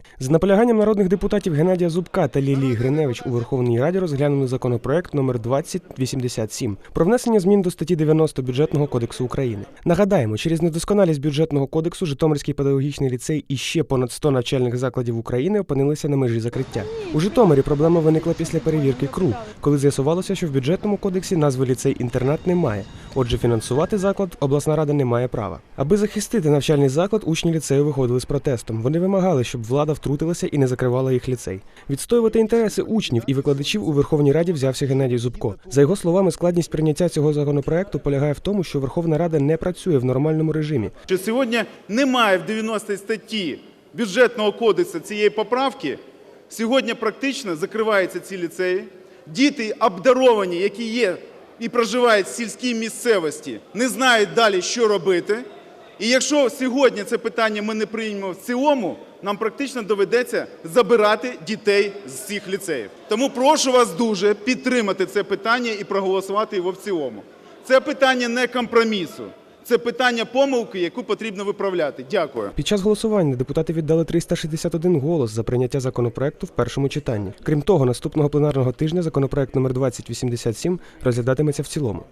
України. За наполяганням народних депутатів Геннадія Зубка та Лілії Гриневич у Верховній Раді розглянули законопроект номер 2087 про внесення змін до статті 90 бюджетного кодексу України. Нагадаємо, через недосконалість бюджетного кодексу Житомирський педагогічний ліцей і ще понад 100 навчальних закладів України опинилися на межі закриття. У Житомирі проблема виникла після перевірки КРУ, коли з'ясувалося, що в бюджетному кодексі назви ліцей-інтернат немає. Отже, фінансувати заклад обласна рада не має права. Аби захистити навчальний заклад, учні ліцею виходили з протестом. Вони вимагали, щоб влада втрутилася і не закривала їх ліцей. Відстоювати інтереси учнів і викладачів у Верховній Раді взявся Геннадій Зубко. За його словами, складність прийняття цього законопроекту полягає в тому, що Верховна Рада не працює в нормальному режимі. що сьогодні немає в 90 статті бюджетного кодексу цієї поправки, сьогодні практично закриваються ці ліцеї. Діти обдаровані, які є і проживають в сільській місцевості, не знають далі, що робити. І якщо сьогодні це питання ми не приймемо в цілому, нам практично доведеться забирати дітей з цих ліцеїв. Тому прошу вас дуже підтримати це питання і проголосувати його в цілому. Це питання не компромісу. Це питання помилки, яку потрібно виправляти. Дякую. Під час голосування депутати віддали 361 голос за прийняття законопроекту в першому читанні. Крім того, наступного пленарного тижня законопроект номер 2087 розглядатиметься в цілому.